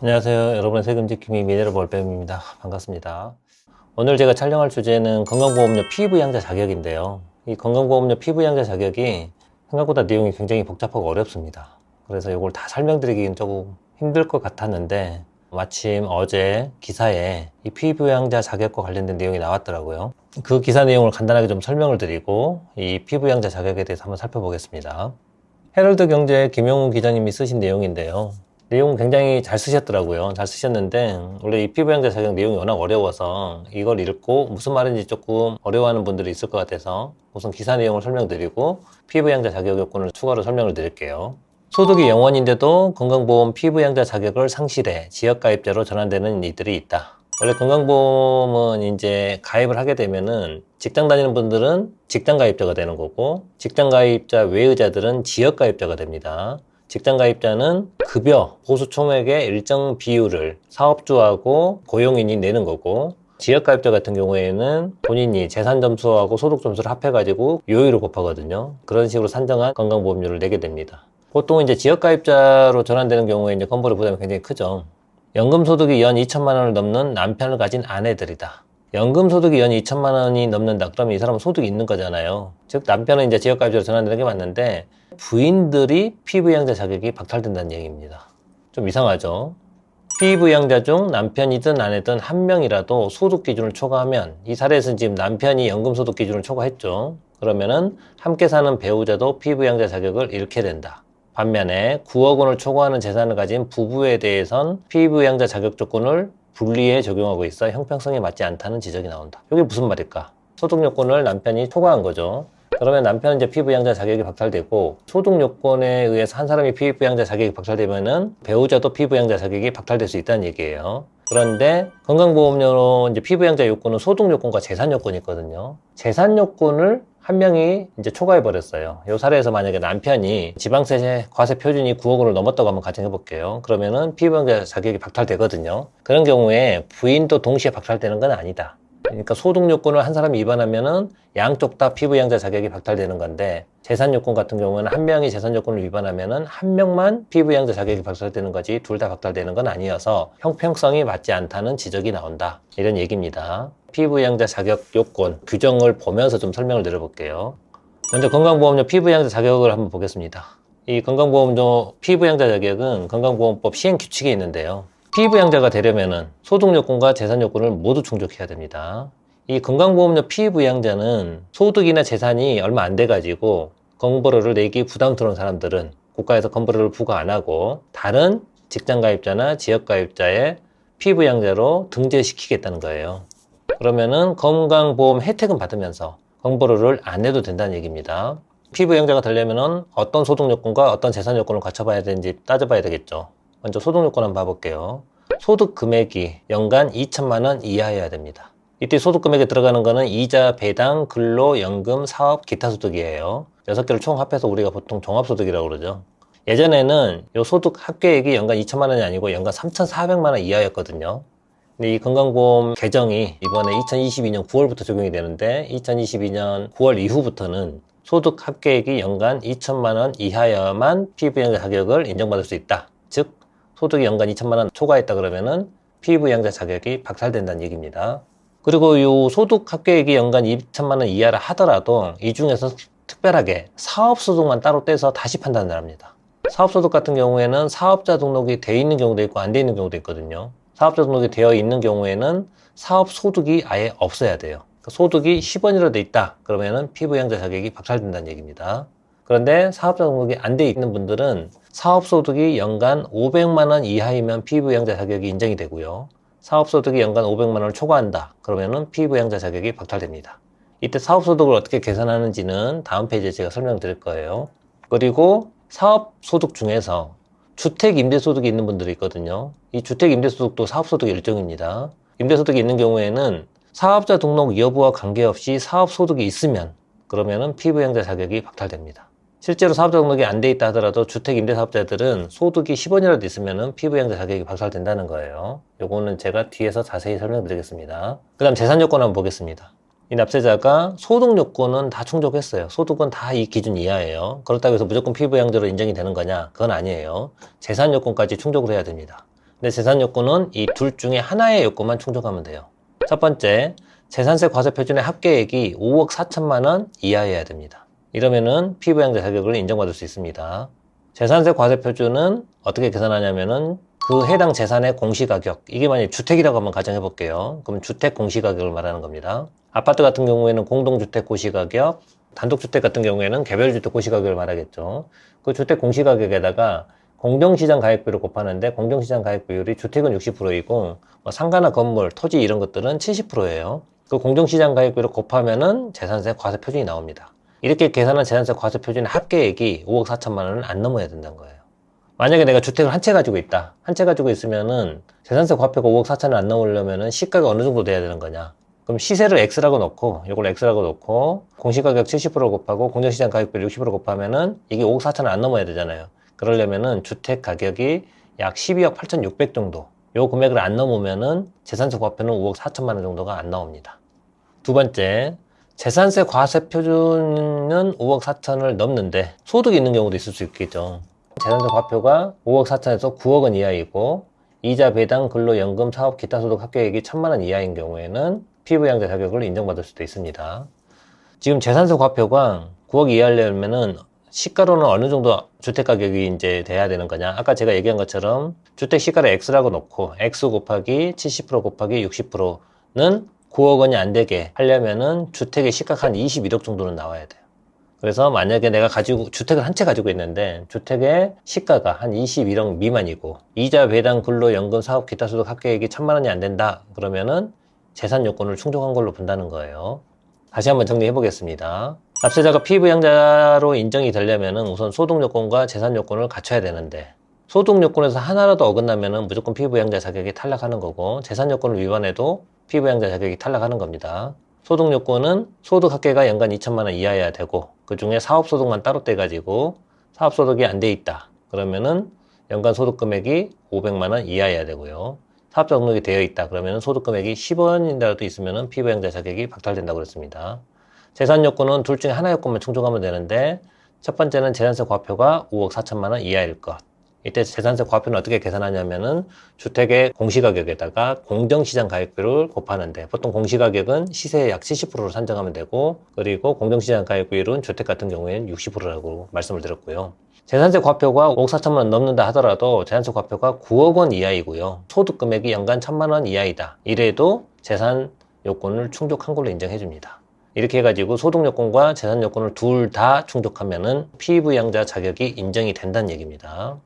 안녕하세요. 여러분의 세금 지킴이 미네랄 볼뱀입니다. 반갑습니다. 오늘 제가 촬영할 주제는 건강보험료 피부양자 자격인데요. 이 건강보험료 피부양자 자격이 생각보다 내용이 굉장히 복잡하고 어렵습니다. 그래서 이걸 다 설명드리기는 조금 힘들 것 같았는데 마침 어제 기사에 이 피부양자 자격과 관련된 내용이 나왔더라고요. 그 기사 내용을 간단하게 좀 설명을 드리고 이 피부양자 자격에 대해서 한번 살펴보겠습니다. 헤럴드 경제 김용훈 기자님이 쓰신 내용인데요. 내용 굉장히 잘 쓰셨더라고요. 잘 쓰셨는데 원래 이 피부양자 자격 내용이 워낙 어려워서 이걸 읽고 무슨 말인지 조금 어려워하는 분들이 있을 것 같아서 우선 기사 내용을 설명드리고 피부양자 자격 요건을 추가로 설명을 드릴게요. 소득이 0원인데도 건강보험 피부양자 자격을 상실해 지역가입자로 전환되는 이들이 있다. 원래 건강보험은 이제 가입을 하게 되면은 직장 다니는 분들은 직장 가입자가 되는 거고 직장 가입자 외의자들은 지역 가입자가 됩니다. 직장 가입자는 급여, 보수 총액의 일정 비율을 사업주하고 고용인이 내는 거고 지역 가입자 같은 경우에는 본인이 재산 점수하고 소득 점수를 합해가지고 요율을 곱하거든요. 그런 식으로 산정한 건강보험료를 내게 됩니다. 보통 이제 지역 가입자로 전환되는 경우에 이제 건보료 부담이 굉장히 크죠. 연금 소득이 연 2천만 원을 넘는 남편을 가진 아내들이다. 연금 소득이 연 2천만 원이 넘는다. 그러면 이 사람은 소득이 있는 거잖아요. 즉 남편은 이제 지역 가입자로 전환되는 게 맞는데 부인들이 피부양자 자격이 박탈된다는 얘기입니다. 좀 이상하죠? 피부양자 중 남편이든 아내든 한 명이라도 소득 기준을 초과하면 이 사례에서는 지금 남편이 연금 소득 기준을 초과했죠. 그러면은 함께 사는 배우자도 피부양자 자격을 잃게 된다. 반면에 9억 원을 초과하는 재산을 가진 부부에 대해선 피부양자 자격 조건을 분리해 적용하고 있어 형평성에 맞지 않다는 지적이 나온다. 이게 무슨 말일까? 소득 요건을 남편이 초과한 거죠. 그러면 남편은 이제 피부양자 자격이 박탈되고 소득 요건에 의해서 한 사람이 피부양자 자격이 박탈되면은 배우자도 피부양자 자격이 박탈될 수 있다는 얘기예요. 그런데 건강보험료로 이제 피부양자 요건은 소득 요건과 재산 요건이 있거든요. 재산 요건을 한 명이 이제 초과해 버렸어요. 이 사례에서 만약에 남편이 지방세 과세 표준이 9억 원을 넘었다고 한번 가정해 볼게요. 그러면은 피부양자 자격이 박탈되거든요. 그런 경우에 부인도 동시에 박탈되는 건 아니다. 그러니까 소득 요건을 한 사람이 위반하면은 양쪽 다 피부 양자 자격이 박탈되는 건데 재산 요건 같은 경우는 한 명이 재산 요건을 위반하면은 한 명만 피부 양자 자격이 박탈되는 거지 둘 다 박탈되는 건 아니어서 형평성이 맞지 않다는 지적이 나온다. 이런 얘기입니다. 피부 양자 자격 요건 규정을 보면서 좀 설명을 드려볼게요. 먼저 건강보험료 피부 양자 자격을 한번 보겠습니다. 이 건강보험료 피부 양자 자격은 건강보험법 시행 규칙에 있는데요. 피부양자가 되려면은 소득 요건과 재산 요건을 모두 충족해야 됩니다. 이 건강보험료 피부양자는 소득이나 재산이 얼마 안 돼가지고 건보료를 내기 부담스러운 사람들은 국가에서 건보료를 부과 안 하고 다른 직장 가입자나 지역 가입자의 피부양자로 등재시키겠다는 거예요. 그러면은 건강보험 혜택은 받으면서 건보료를 안 내도 된다는 얘기입니다. 피부양자가 되려면은 어떤 소득 요건과 어떤 재산 요건을 갖춰봐야 되는지 따져봐야 되겠죠. 먼저 소득 요건 한번 봐볼게요. 소득 금액이 연간 2천만 원 이하여야 됩니다. 이때 소득 금액에 들어가는 거는 이자, 배당, 근로, 연금, 사업, 기타 소득이에요. 여섯 개를 총 합해서 우리가 보통 종합소득이라고 그러죠. 예전에는 이 소득 합계액이 연간 2천만 원이 아니고 연간 3,400만 원 이하였거든요. 근데 이 건강보험 개정이 이번에 2022년 9월부터 적용이 되는데 2022년 9월 이후부터는 소득 합계액이 연간 2천만 원 이하여만 피부양자 자격을 인정받을 수 있다. 즉 소득이 연간 2천만 원 초과했다 그러면은 피부양자 자격이 박탈된다는 얘기입니다. 그리고 이 소득 합계액이 연간 2천만 원 이하라 하더라도 이 중에서 특별하게 사업 소득만 따로 떼서 다시 판단을 합니다. 사업 소득 같은 경우에는 사업자 등록이 돼 있는 경우도 있고 안 돼 있는 경우도 있거든요. 사업자 등록이 되어 있는 경우에는 사업 소득이 아예 없어야 돼요. 그러니까 소득이 10원이라도 돼 있다. 그러면은 피부양자 자격이 박탈된다는 얘기입니다. 그런데 사업자 등록이 안 돼 있는 분들은 사업 소득이 연간 500만 원 이하이면 피부양자 자격이 인정이 되고요. 사업 소득이 연간 500만 원을 초과한다. 그러면은 피부양자 자격이 박탈됩니다. 이때 사업 소득을 어떻게 계산하는지는 다음 페이지에 제가 설명드릴 거예요. 그리고 사업 소득 중에서 주택 임대소득이 있는 분들이 있거든요. 이 주택 임대소득도 사업소득 일종입니다. 임대소득이 있는 경우에는 사업자 등록 여부와 관계없이 사업소득이 있으면 그러면은 피부양자 자격이 박탈됩니다. 실제로 사업자 등록이 안 돼 있다 하더라도 주택 임대 사업자들은 소득이 10원이라도 있으면은 피부양자 자격이 박탈된다는 거예요. 요거는 제가 뒤에서 자세히 설명드리겠습니다. 그 다음 재산 요건 한번 보겠습니다. 이 납세자가 소득 요건은 다 충족했어요. 소득은 다 이 기준 이하예요. 그렇다고 해서 무조건 피부양자로 인정이 되는 거냐? 그건 아니에요. 재산 요건까지 충족을 해야 됩니다. 근데 재산 요건은 이 둘 중에 하나의 요건만 충족하면 돼요. 첫 번째, 재산세 과세 표준의 합계액이 5억 4천만 원 이하여야 됩니다. 이러면은 피부양자 자격을 인정받을 수 있습니다. 재산세 과세 표준은 어떻게 계산하냐면은 그 해당 재산의 공시가격 이게 만약 주택이라고 한번 가정해 볼게요. 그럼 주택 공시가격을 말하는 겁니다. 아파트 같은 경우에는 공동주택 고시가격, 단독주택 같은 경우에는 개별주택 고시가격을 말하겠죠. 그 주택 공시가격에다가 공정시장 가액비를 곱하는데 공정시장 가액 비율이 주택은 60%이고 뭐 상가나 건물, 토지 이런 것들은 70%예요. 그 공정시장 가액비를 곱하면은 재산세 과세 표준이 나옵니다. 이렇게 계산한 재산세 과세 표준의 합계액이 5억 4천만 원을 안 넘어야 된다는 거예요. 만약에 내가 주택을 한 채 가지고 있다. 한 채 가지고 있으면은 재산세 과표가 5억 4천을 안 넘으려면은 시가가 어느 정도 돼야 되는 거냐? 그럼 시세를 X라고 놓고, 이걸 X라고 놓고, 공시가격 70% 곱하고 공정시장 가격비를 60% 곱하면은 이게 5억 4천을 안 넘어야 되잖아요. 그러려면은 주택 가격이 약 12억 8,600 정도. 요 금액을 안 넘으면은 재산세 과표는 5억 4천만 원 정도가 안 나옵니다. 두 번째, 재산세 과세 표준은 5억 4천을 넘는데 소득이 있는 경우도 있을 수 있겠죠. 재산세 과표가 5억 4천에서 9억 원 이하이고 이자 배당 근로연금 사업 기타 소득 합계액이 1천만 원 이하인 경우에는 피부양자 자격을 인정받을 수도 있습니다. 지금 재산세 과표가 9억 이하려면은 시가로는 어느 정도 주택 가격이 이제 돼야 되는 거냐? 아까 제가 얘기한 것처럼 주택 시가를 X라고 놓고 X 곱하기 70% 곱하기 60%는 9억 원이 안 되게 하려면은 주택의 시가가 한 21억 정도는 나와야 돼요. 그래서 만약에 내가 가지고 주택을 한 채 가지고 있는데 주택의 시가가 한 21억 미만이고 이자 배당 근로 연금 사업 기타 소득 합계액이 천만 원이 안 된다 그러면은 재산 요건을 충족한 걸로 본다는 거예요. 다시 한번 정리해 보겠습니다. 납세자가 피부양자로 인정이 되려면은 우선 소득 요건과 재산 요건을 갖춰야 되는데 소득 요건에서 하나라도 어긋나면은 무조건 피부양자 자격이 탈락하는 거고 재산 요건을 위반해도 피부양자 자격이 탈락하는 겁니다. 소득 요건은 소득 합계가 연간 2천만 원 이하여야 되고 그 중에 사업 소득만 따로 떼 가지고 사업 소득이 안 돼 있다. 그러면은 연간 소득 금액이 500만 원 이하여야 되고요. 사업자 등록이 되어 있다. 그러면은 소득 금액이 10원이라도 있으면은 피부양자 자격이 박탈된다고 그랬습니다. 재산 요건은 둘 중에 하나 요건만 충족하면 되는데 첫 번째는 재산세 과표가 5억 4천만 원 이하일 것. 이때 재산세 과표는 어떻게 계산하냐면은 주택의 공시가격에다가 공정시장 가격비를 곱하는데 보통 공시가격은 시세의 약 70%로 산정하면 되고 그리고 공정시장 가격비율은 주택 같은 경우에는 60%라고 말씀을 드렸고요. 재산세 과표가 5억 4천만 원 넘는다 하더라도 재산세 과표가 9억 원 이하이고요. 소득 금액이 연간 1천만 원 이하이다. 이래도 재산 요건을 충족한 걸로 인정해 줍니다. 이렇게 해가지고 소득 요건과 재산 요건을 둘 다 충족하면은 피부양자 자격이 인정이 된다는 얘기입니다.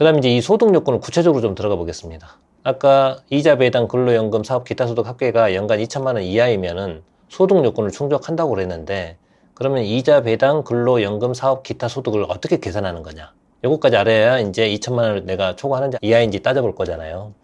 그 다음에 이제 이 소득 요건을 구체적으로 좀 들어가 보겠습니다. 아까 이자 배당 근로연금 사업 기타 소득 합계가 연간 2천만 원 이하이면은 소득 요건을 충족한다고 그랬는데 그러면 이자 배당 근로연금 사업 기타 소득을 어떻게 계산하는 거냐? 요것까지 알아야 이제 2천만 원을 내가 초과하는지 이하인지 따져볼 거잖아요.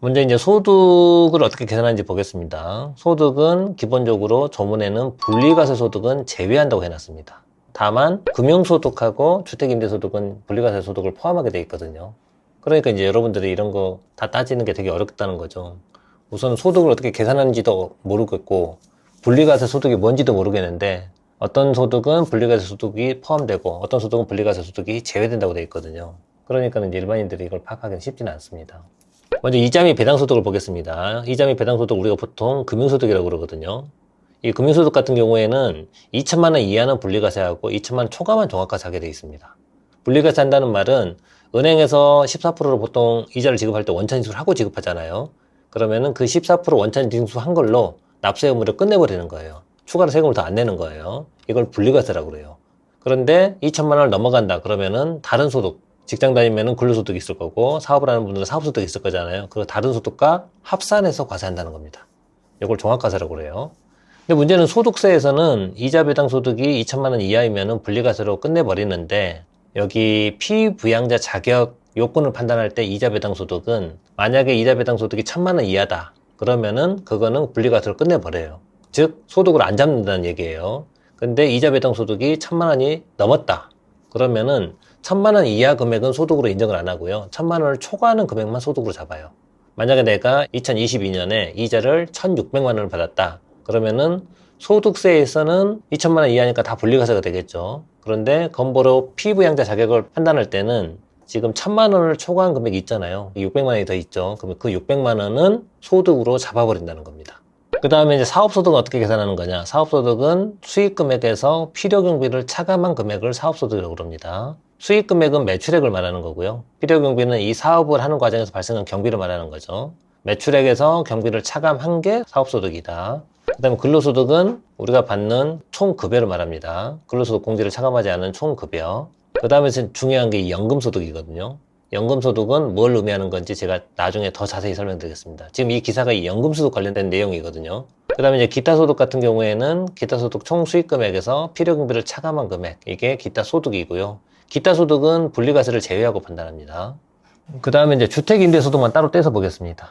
먼저 이제 소득을 어떻게 계산하는지 보겠습니다. 소득은 기본적으로 조문에는 분리과세 소득은 제외한다고 해놨습니다. 다만 금융소득하고 주택임대소득은 분리과세 소득을 포함하게 돼 있거든요. 그러니까 이제 여러분들이 이런 거 다 따지는 게 되게 어렵다는 거죠. 우선 소득을 어떻게 계산하는지도 모르겠고 분리과세 소득이 뭔지도 모르겠는데 어떤 소득은 분리과세 소득이 포함되고 어떤 소득은 분리과세 소득이 제외된다고 돼 있거든요. 그러니까 이제 일반인들이 이걸 파악하기는 쉽지는 않습니다. 먼저 이자 및 배당 소득을 보겠습니다. 이자 및 배당 소득 우리가 보통 금융소득이라고 그러거든요. 이 금융소득 같은 경우에는 2천만 원 이하는 분리과세하고 2천만 원 초과만 종합과세 하게 되어 있습니다. 분리과세 한다는 말은 은행에서 14%로 보통 이자를 지급할 때 원천 징수를 하고 지급하잖아요. 그러면은 그 14% 원천 징수한 걸로 납세 의무를 끝내버리는 거예요. 추가로 세금을 더 안 내는 거예요. 이걸 분리과세라고 그래요. 그런데 2천만 원을 넘어간다 그러면은 다른 소득, 직장 다니면은 근로소득이 있을 거고 사업을 하는 분들은 사업소득이 있을 거잖아요. 그 다른 소득과 합산해서 과세한다는 겁니다. 이걸 종합과세라고 그래요. 근데 문제는 소득세에서는 이자 배당 소득이 2천만 원 이하이면은 분리과세로 끝내버리는데 여기 피부양자 자격 요건을 판단할 때 이자 배당 소득은 만약에 이자 배당 소득이 천만 원 이하다 그러면은 그거는 분리과세로 끝내버려요. 즉 소득을 안 잡는다는 얘기예요. 근데 이자 배당 소득이 천만 원이 넘었다 그러면은 천만 원 이하 금액은 소득으로 인정을 안 하고요. 천만 원을 초과하는 금액만 소득으로 잡아요. 만약에 내가 2022년에 이자를 1,600만 원을 받았다. 그러면은 소득세에서는 2천만 원 이하니까 다 분리과세가 되겠죠. 그런데 건보료 피부양자 자격을 판단할 때는 지금 천만 원을 초과한 금액이 있잖아요. 600만 원이 더 있죠. 그러면 그 600만 원은 소득으로 잡아버린다는 겁니다. 그 다음에 이제 사업소득은 어떻게 계산하는 거냐? 사업소득은 수익 금액에서 필요 경비를 차감한 금액을 사업소득이라고 그럽니다. 수익 금액은 매출액을 말하는 거고요. 필요 경비는 이 사업을 하는 과정에서 발생한 경비를 말하는 거죠. 매출액에서 경비를 차감한 게 사업소득이다. 그 다음에 근로소득은 우리가 받는 총급여를 말합니다. 근로소득 공제를 차감하지 않은 총급여. 그 다음에 중요한 게이 연금소득이거든요. 연금소득은 뭘 의미하는 건지 제가 나중에 더 자세히 설명드리겠습니다. 지금 이 기사가 이 연금소득 관련된 내용이거든요. 그 다음에 이제 기타소득 같은 경우에는 기타소득 총수익금액에서 필요경비를 차감한 금액, 이게 기타소득이고요. 기타소득은 분리과세를 제외하고 판단합니다. 그 다음에 이제 주택임대소득만 따로 떼서 보겠습니다.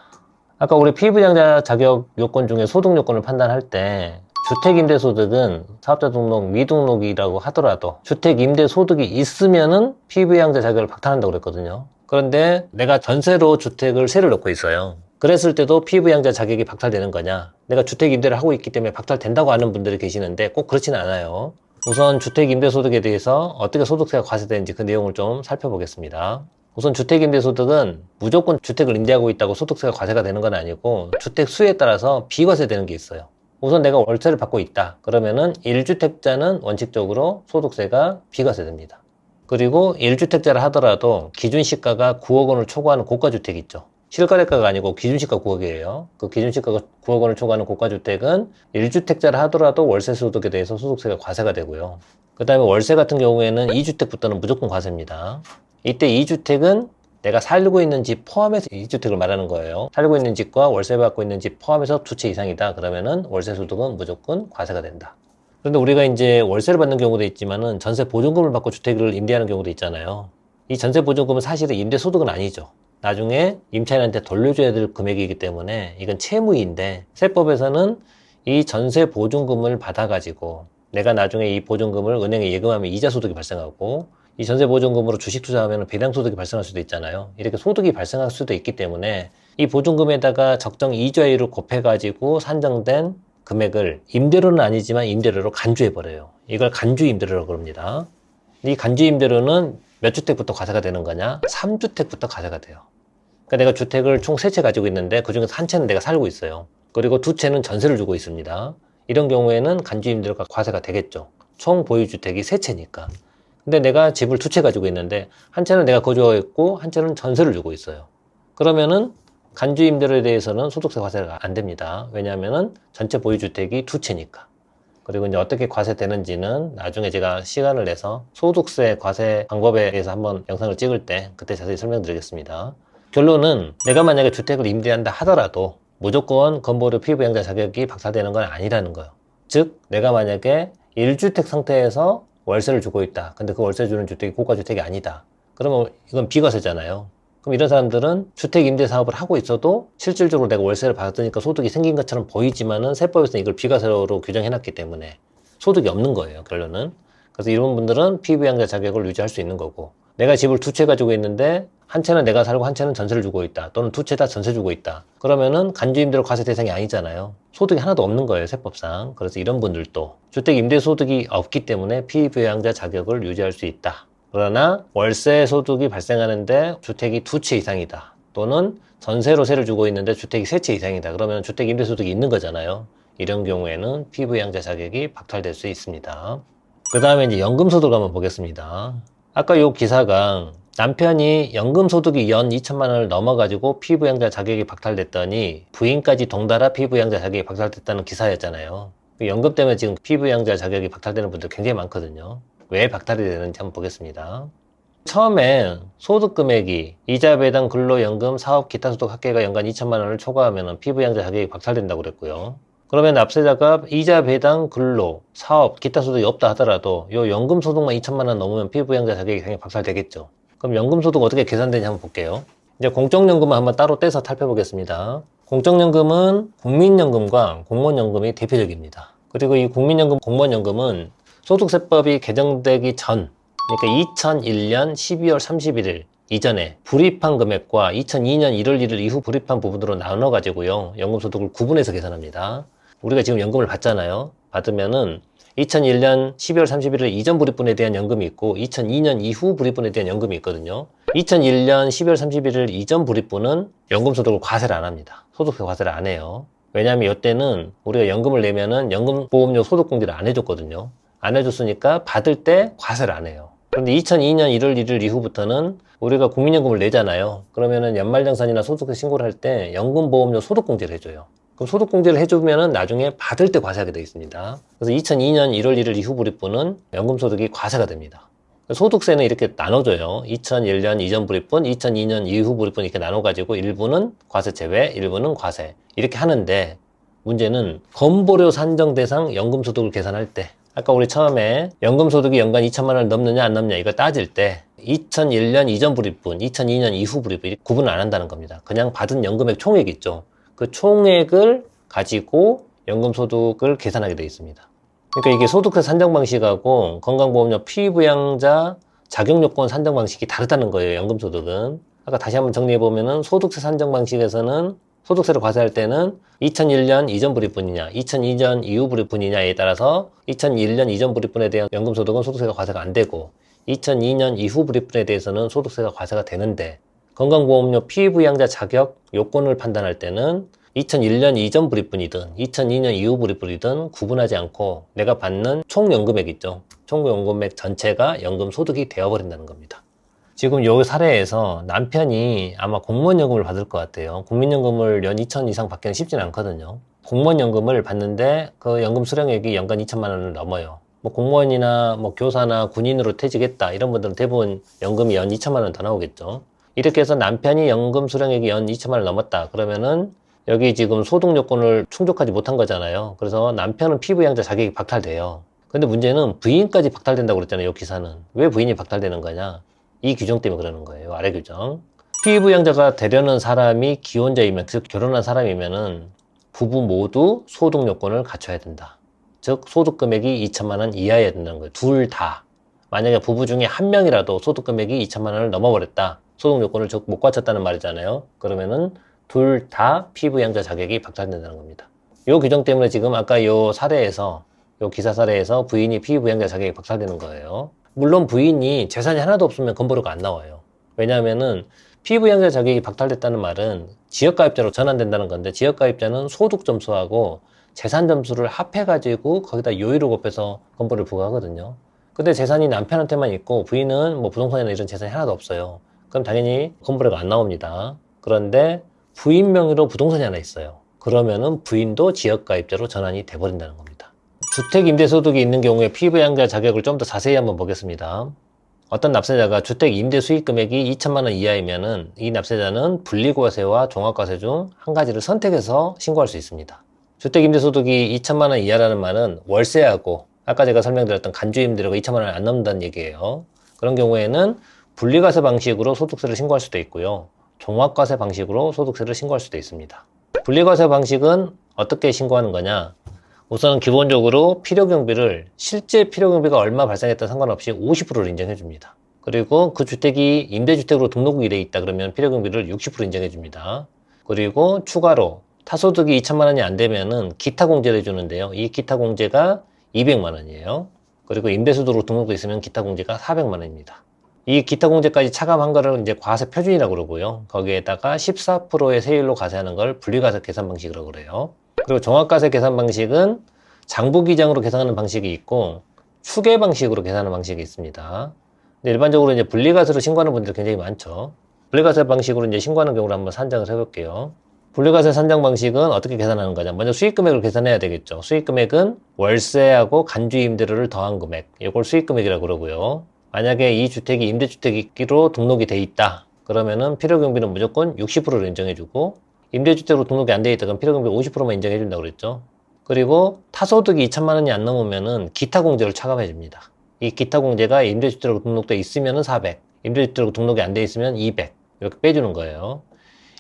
아까 우리 피부양자 자격 요건 중에 소득 요건을 판단할 때 주택임대소득은 사업자 등록 미등록이라고 하더라도 주택임대소득이 있으면은 피부양자 자격을 박탈한다고 그랬거든요. 그런데 내가 전세로 주택을 세를 놓고 있어요. 그랬을 때도 피부양자 자격이 박탈되는 거냐? 내가 주택임대를 하고 있기 때문에 박탈된다고 하는 분들이 계시는데 꼭 그렇지는 않아요. 우선 주택임대소득에 대해서 어떻게 소득세가 과세되는지 그 내용을 좀 살펴보겠습니다. 우선 주택임대소득은 무조건 주택을 임대하고 있다고 소득세가 과세가 되는 건 아니고 주택 수에 따라서 비과세 되는 게 있어요. 우선 내가 월세를 받고 있다. 그러면은 1주택자는 원칙적으로 소득세가 비과세됩니다. 그리고 1주택자를 하더라도 기준 시가가 9억 원을 초과하는 고가주택 있죠. 실거래가가 아니고 기준시가 9억이에요. 그 기준시가가 9억 원을 초과하는 고가주택은 1주택자를 하더라도 월세 소득에 대해서 소득세가 과세가 되고요. 그 다음에 월세 같은 경우에는 2주택부터는 무조건 과세입니다. 이때 2주택은 내가 살고 있는 집 포함해서 2주택을 말하는 거예요. 살고 있는 집과 월세 받고 있는 집 포함해서 두 채 이상이다. 그러면은 월세 소득은 무조건 과세가 된다. 그런데 우리가 이제 월세를 받는 경우도 있지만은 전세 보증금을 받고 주택을 임대하는 경우도 있잖아요. 이 전세 보증금은 사실은 임대 소득은 아니죠. 나중에 임차인한테 돌려줘야 될 금액이기 때문에 이건 채무인데 세법에서는 이 전세 보증금을 받아가지고 내가 나중에 이 보증금을 은행에 예금하면 이자 소득이 발생하고 이 전세 보증금으로 주식 투자하면 배당 소득이 발생할 수도 있잖아요. 이렇게 소득이 발생할 수도 있기 때문에 이 보증금에다가 적정 이자율을 곱해가지고 산정된 금액을 임대료는 아니지만 임대료로 간주해 버려요. 이걸 간주 임대료라고 그럽니다. 이 간주 임대료는 몇 주택부터 과세가 되는 거냐? 3주택부터 과세가 돼요. 그러니까 내가 주택을 총세채 가지고 있는데 그 중에서 한 채는 내가 살고 있어요. 그리고 두 채는 전세를 주고 있습니다. 이런 경우에는 간주 임대료가 과세가 되겠죠. 총 보유주택이 세 채니까. 근데 내가 집을 두 채 가지고 있는데 한 채는 내가 거주하고 있고 한 채는 전세를 주고 있어요. 그러면은 간주임대로에 대해서는 소득세 과세가 안 됩니다. 왜냐하면은 전체 보유주택이 두 채니까. 그리고 이제 어떻게 과세되는지는 나중에 제가 시간을 내서 소득세 과세 방법에 대해서 한번 영상을 찍을 때 그때 자세히 설명드리겠습니다. 결론은 내가 만약에 주택을 임대한다 하더라도 무조건 건보료 피부양자 자격이 박탈되는 건 아니라는 거예요. 즉, 내가 만약에 1주택 상태에서 월세를 주고 있다. 근데 그 월세 주는 주택이 고가주택이 아니다. 그러면 이건 비과세잖아요. 그럼 이런 사람들은 주택 임대 사업을 하고 있어도 실질적으로 내가 월세를 받으니까 소득이 생긴 것처럼 보이지만은 세법에서는 이걸 비과세로 규정해놨기 때문에 소득이 없는 거예요, 결론은. 그래서 이런 분들은 피부양자 자격을 유지할 수 있는 거고 내가 집을 두 채 가지고 있는데 한 채는 내가 살고 한 채는 전세를 주고 있다. 또는 두 채 다 전세 주고 있다. 그러면은 간주임대로 과세 대상이 아니잖아요. 소득이 하나도 없는 거예요, 세법상. 그래서 이런 분들도 주택 임대 소득이 없기 때문에 피부양자 자격을 유지할 수 있다. 그러나 월세 소득이 발생하는데 주택이 두 채 이상이다. 또는 전세로 세를 주고 있는데 주택이 세 채 이상이다. 그러면 주택 임대 소득이 있는 거잖아요. 이런 경우에는 피부양자 자격이 박탈될 수 있습니다. 그 다음에 이제 연금소득 한번 보겠습니다. 아까 요 기사가 남편이 연금소득이 연 2천만 원을 넘어가지고 피부양자 자격이 박탈됐더니 부인까지 동달아 피부양자 자격이 박탈됐다는 기사였잖아요. 그 연금 때문에 지금 피부양자 자격이 박탈되는 분들 굉장히 많거든요. 왜 박탈이 되는지 한번 보겠습니다. 처음에 소득 금액이 이자 배당 근로연금 사업 기타 소득 합계가 연간 2천만 원을 초과하면 피부양자 자격이 박탈된다고 그랬고요. 그러면 납세자가 이자 배당 근로 사업 기타 소득이 없다 하더라도 요 연금 소득만 2천만 원 넘으면 피부양자 자격이 당연히 박탈되겠죠. 그럼 연금 소득 어떻게 계산되는지 한번 볼게요. 이제 공적연금은 한번 따로 떼서 살펴보겠습니다. 공적연금은 국민연금과 공무원연금이 대표적입니다. 그리고 이 국민연금, 공무원연금은 소득세법이 개정되기 전, 그러니까 2001년 12월 31일 이전에 불입한 금액과 2002년 1월 1일 이후 불입한 부분으로 나눠 가지고요. 연금소득을 구분해서 계산합니다. 우리가 지금 연금을 받잖아요. 받으면은 2001년 12월 31일 이전 불입분에 대한 연금이 있고 2002년 이후 불입분에 대한 연금이 있거든요. 2001년 12월 31일 이전 불입분은 연금소득을 과세를 안 합니다. 소득세 과세를 안 해요. 왜냐하면 이때는 우리가 연금을 내면은 연금보험료 소득공제를 안 해줬거든요. 안 해줬으니까 받을 때 과세를 안 해요. 그런데 2002년 1월 1일 이후부터는 우리가 국민연금을 내잖아요. 그러면은 연말정산이나 소득세 신고를 할 때 연금보험료 소득공제를 해줘요. 그럼 소득공제를 해주면은 나중에 받을 때 과세하게 되어 있습니다. 그래서 2002년 1월 1일 이후 불입분은 연금소득이 과세가 됩니다. 소득세는 이렇게 나눠줘요. 2001년 이전 불입분, 2002년 이후 불입분 이렇게 나눠가지고 일부는 과세 제외, 일부는 과세. 이렇게 하는데 문제는 건보료 산정 대상 연금소득을 계산할 때 아까 우리 처음에 연금소득이 연간 2천만 원을 넘느냐 안 넘느냐 이거 따질 때 2001년 이전 불입분, 2002년 이후 불입분 구분을 안 한다는 겁니다. 그냥 받은 연금액 총액 있죠. 그 총액을 가지고 연금소득을 계산하게 되어 있습니다. 그러니까 이게 소득세 산정 방식하고 건강보험료 피부양자 자격요건 산정 방식이 다르다는 거예요. 연금소득은. 아까 다시 한번 정리해 보면은 소득세 산정 방식에서는 소득세를 과세할 때는 2001년 이전 불입분이냐, 2002년 이후 불입분이냐에 따라서 2001년 이전 불입분에 대한 연금소득은 소득세가 과세가 안 되고 2002년 이후 불입분에 대해서는 소득세가 과세가 되는데 건강보험료 피부양자 자격 요건을 판단할 때는 2001년 이전 불입분이든 2002년 이후 불입분이든 구분하지 않고 내가 받는 총 연금액 있죠. 총 연금액 전체가 연금 소득이 되어버린다는 겁니다. 지금 요 사례에서 남편이 아마 공무원연금을 받을 것 같아요. 국민연금을 연 2천 이상 받기는 쉽지는 않거든요. 공무원연금을 받는데 그 연금 수령액이 연간 2천만 원을 넘어요. 뭐 공무원이나 뭐 교사나 군인으로 퇴직했다 이런 분들은 대부분 연금이 연 2천만 원 더 나오겠죠. 이렇게 해서 남편이 연금 수령액이 연 2천만 원 넘었다. 그러면은 여기 지금 소득 요건을 충족하지 못한 거잖아요. 그래서 남편은 피부양자 자격이 박탈돼요. 근데 문제는 부인까지 박탈된다고 그랬잖아요. 이 기사는. 왜 부인이 박탈되는 거냐? 이 규정 때문에 그러는 거예요. 아래 규정. 피부양자가 되려는 사람이 기혼자이면, 즉 결혼한 사람이면은 부부 모두 소득 요건을 갖춰야 된다. 즉 소득 금액이 2천만 원 이하여야 된다는 거예요. 둘 다. 만약에 부부 중에 한 명이라도 소득 금액이 2천만 원을 넘어버렸다. 소득 요건을 즉못 갖췄다는 말이잖아요. 그러면은 둘 다 피부양자 자격이 박탈된다는 겁니다. 이 규정 때문에 지금 아까 이 사례에서 이 기사 사례에서 부인이 피부양자 자격이 박탈되는 거예요. 물론 부인이 재산이 하나도 없으면 건보료가 안 나와요. 왜냐하면은 피부양자 자격이 박탈됐다는 말은 지역가입자로 전환된다는 건데 지역가입자는 소득 점수하고 재산 점수를 합해가지고 거기다 요율을 곱해서 건보를 부과하거든요. 근데 재산이 남편한테만 있고 부인은 뭐 부동산이나 이런 재산이 하나도 없어요. 그럼 당연히 건보료가 안 나옵니다. 그런데 부인 명의로 부동산이 하나 있어요. 그러면은 부인도 지역가입자로 전환이 돼버린다는 겁니다. 주택 임대소득이 있는 경우에 피부양자 자격을 좀 더 자세히 한번 보겠습니다. 어떤 납세자가 주택 임대 수익 금액이 2천만 원 이하이면은 이 납세자는 분리과세와 종합과세 중 한 가지를 선택해서 신고할 수 있습니다. 주택 임대 소득이 2천만 원 이하라는 말은 월세하고 아까 제가 설명드렸던 간주 임대료가 2천만 원을 안 넘는다는 얘기예요. 그런 경우에는 분리과세 방식으로 소득세를 신고할 수도 있고요. 종합과세 방식으로 소득세를 신고할 수도 있습니다. 분리과세 방식은 어떻게 신고하는 거냐? 우선 기본적으로 필요경비를 실제 필요경비가 얼마 발생했다 상관없이 50%를 인정해 줍니다. 그리고 그 주택이 임대주택으로 등록이 돼 있다 그러면 필요경비를 60% 인정해 줍니다. 그리고 추가로 타소득이 2천만 원이 안 되면은 기타 공제를 해주는데요. 이 기타 공제가 200만 원이에요. 그리고 임대수도로 등록돼 있으면 기타 공제가 400만 원입니다. 이 기타 공제까지 차감한 거를 이제 과세 표준이라고 그러고요. 거기에다가 14%의 세율로 과세하는 걸 분리과세 계산 방식이라고 그래요. 그리고 종합과세 계산 방식은 장부기장으로 계산하는 방식이 있고 추계 방식으로 계산하는 방식이 있습니다. 근데 일반적으로 이제 분리과세로 신고하는 분들 굉장히 많죠. 분리과세 방식으로 이제 신고하는 경우를 한번 산정을 해볼게요. 분리과세 산정 방식은 어떻게 계산하는 거냐? 먼저 수익금액을 계산해야 되겠죠. 수익금액은 월세하고 간주 임대료를 더한 금액. 이걸 수익금액이라고 그러고요. 만약에 이 주택이 임대주택으로 등록이 돼 있다. 그러면은 필요경비는 무조건 60%를 인정해주고 임대주택으로 등록이 안 돼 있다. 그럼 필요경비 50%만 인정해준다고 그랬죠. 그리고 타소득이 2천만 원이 안 넘으면은 기타 공제를 차감해 줍니다. 이 기타 공제가 임대주택으로 등록돼 있으면은 400, 임대주택으로 등록이 안 돼 있으면 200 이렇게 빼주는 거예요.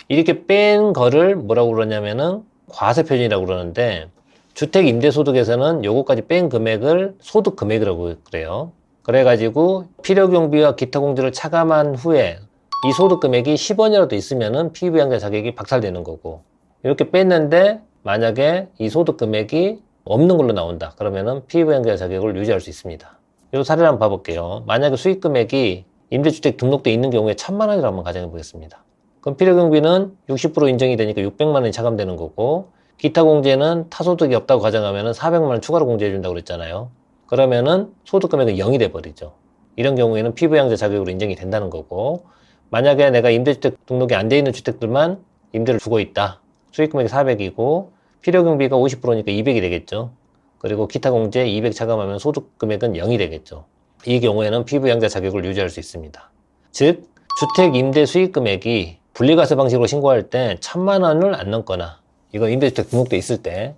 이렇게 뺀 거를 뭐라고 그러냐면은 과세 표준이라고 그러는데 주택 임대소득에서는 요거까지 뺀 금액을 소득 금액이라고 그래요. 그래가지고 필요경비와 기타 공제를 차감한 후에 이 소득 금액이 10원이라도 있으면은 피부양자 자격이 박탈되는 거고 이렇게 뺐는데 만약에 이 소득 금액이 없는 걸로 나온다. 그러면은 피부양자 자격을 유지할 수 있습니다. 이 사례를 한번 봐볼게요. 만약에 수익 금액이 임대주택 등록돼 있는 경우에 천만 원이라고 한번 가정해 보겠습니다. 그럼 필요경비는 60% 인정이 되니까 600만 원이 차감되는 거고 기타 공제는 타소득이 없다고 가정하면 400만 원 추가로 공제해 준다고 그랬잖아요. 그러면은 소득 금액은 0이 돼 버리죠. 이런 경우에는 피부양자 자격으로 인정이 된다는 거고 만약에 내가 임대주택 등록이 안 돼 있는 주택들만 임대를 주고 있다. 수익 금액이 400이고 필요 경비가 50%니까 200이 되겠죠. 그리고 기타 공제 200 차감하면 소득 금액은 0이 되겠죠. 이 경우에는 피부양자 자격을 유지할 수 있습니다. 즉 주택 임대 수익 금액이 분리과세 방식으로 신고할 때 천만 원을 안 넘거나 이거 임대주택 등록돼 있을 때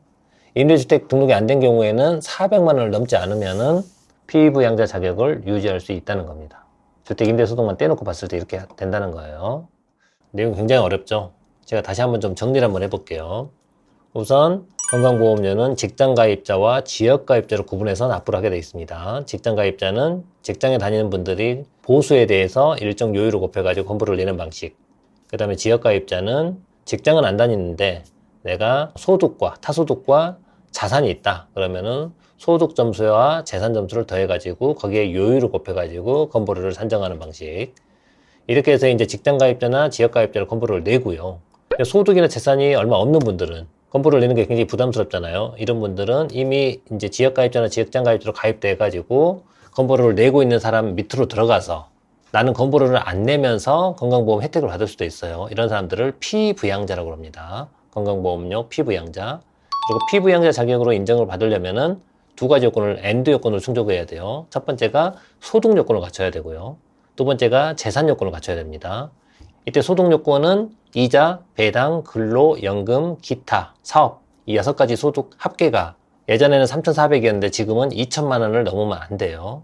임대주택 등록이 안 된 경우에는 400만 원을 넘지 않으면은 피부양자 자격을 유지할 수 있다는 겁니다. 주택 임대 소득만 떼놓고 봤을 때 이렇게 된다는 거예요. 내용 굉장히 어렵죠. 제가 다시 한번 좀 정리를 한번 해볼게요. 우선 건강보험료는 직장가입자와 지역가입자로 구분해서 납부를 하게 되어 있습니다. 직장가입자는 직장에 다니는 분들이 보수에 대해서 일정 요율을 곱해가지고 건보를 내는 방식. 그 다음에 지역가입자는 직장은 안 다니는데 내가 소득과 타소득과 자산이 있다. 그러면은 소득 점수와 재산 점수를 더해가지고 거기에 요율을 곱해가지고 건보료를 산정하는 방식. 이렇게 해서 이제 직장 가입자나 지역 가입자를 건보료를 내고요. 소득이나 재산이 얼마 없는 분들은 건보료를 내는 게 굉장히 부담스럽잖아요. 이런 분들은 이미 이제 지역 가입자나 지역장 가입자로 가입돼 가지고 건보료를 내고 있는 사람 밑으로 들어가서 나는 건보료를 안 내면서 건강보험 혜택을 받을 수도 있어요. 이런 사람들을 피부양자라고 합니다. 건강보험료 피부양자. 그리고 피부양자 자격으로 인정을 받으려면은 두 가지 요건을 엔드 요건을 충족해야 돼요. 첫 번째가 소득 요건을 갖춰야 되고요. 두 번째가 재산 요건을 갖춰야 됩니다. 이때 소득 요건은 이자, 배당, 근로, 연금, 기타, 사업 이 여섯 가지 소득 합계가 예전에는 3,400이었는데 지금은 2천만 원을 넘으면 안 돼요.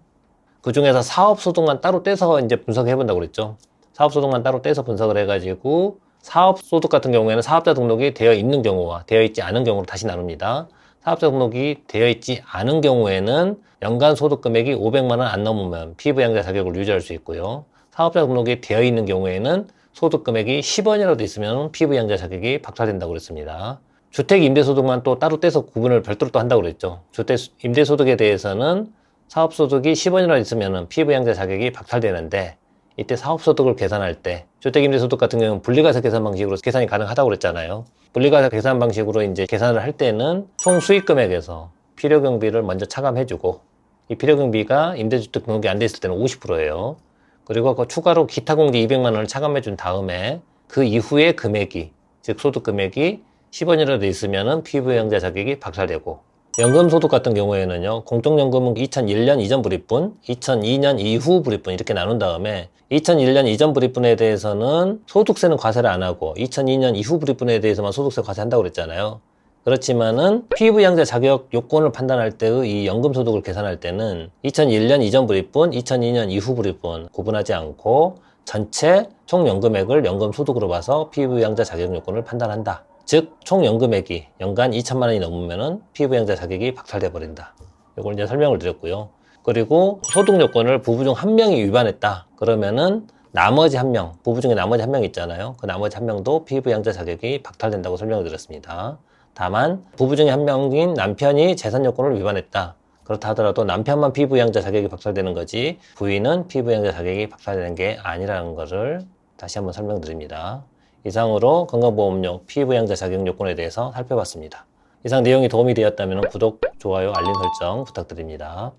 그 중에서 사업 소득만 따로 떼서 이제 분석해 본다고 그랬죠. 사업 소득만 따로 떼서 분석을 해가지고 사업 소득 같은 경우에는 사업자 등록이 되어 있는 경우와 되어 있지 않은 경우로 다시 나눕니다. 사업자 등록이 되어 있지 않은 경우에는 연간 소득 금액이 500만 원 안 넘으면 피부양자 자격을 유지할 수 있고요. 사업자 등록이 되어 있는 경우에는 소득 금액이 10원이라도 있으면 피부양자 자격이 박탈된다고 그랬습니다. 주택 임대소득만 또 따로 떼서 구분을 별도로 또 한다고 그랬죠. 주택 임대소득에 대해서는 사업소득이 10원이라도 있으면 피부양자 자격이 박탈되는데 이때 사업소득을 계산할 때 주택임대소득 같은 경우는 분리과세 계산 방식으로 계산이 가능하다고 그랬잖아요. 분리과세 계산 방식으로 이제 계산을 할 때는 총 수익 금액에서 필요 경비를 먼저 차감해주고 이 필요 경비가 임대주택 등록이 안 돼 있을 때는 50%예요. 그리고 그 추가로 기타 공제 200만 원을 차감해준 다음에 그 이후에 금액이 즉 소득 금액이 10원이라도 있으면은 피부양자 자격이 박탈되고 연금소득 같은 경우에는요, 공적연금은 2001년 이전 불입분, 2002년 이후 불입분 이렇게 나눈 다음에 2001년 이전 불입분에 대해서는 소득세는 과세를 안 하고 2002년 이후 불입분에 대해서만 소득세 과세한다고 그랬잖아요. 그렇지만은 피부양자 자격 요건을 판단할 때의 이 연금소득을 계산할 때는 2001년 이전 불입분, 2002년 이후 불입분 구분하지 않고 전체 총 연금액을 연금소득으로 봐서 피부양자 자격 요건을 판단한다. 즉, 총 연금액이 연간 2천만 원이 넘으면은 피부양자 자격이 박탈돼 버린다. 이걸 이제 설명을 드렸고요. 그리고 소득 요건을 부부 중 한 명이 위반했다. 그러면은 나머지 한 명, 부부 중에 나머지 한 명 있잖아요. 그 나머지 한 명도 피부양자 자격이 박탈된다고 설명을 드렸습니다. 다만 부부 중에 한 명인 남편이 재산 요건을 위반했다. 그렇다 하더라도 남편만 피부양자 자격이 박탈되는 거지 부인은 피부양자 자격이 박탈되는 게 아니라는 것을 다시 한번 설명드립니다. 이상으로 건강보험료 피부양자 자격 요건에 대해서 살펴봤습니다. 이상 내용이 도움이 되었다면 구독, 좋아요, 알림 설정 부탁드립니다.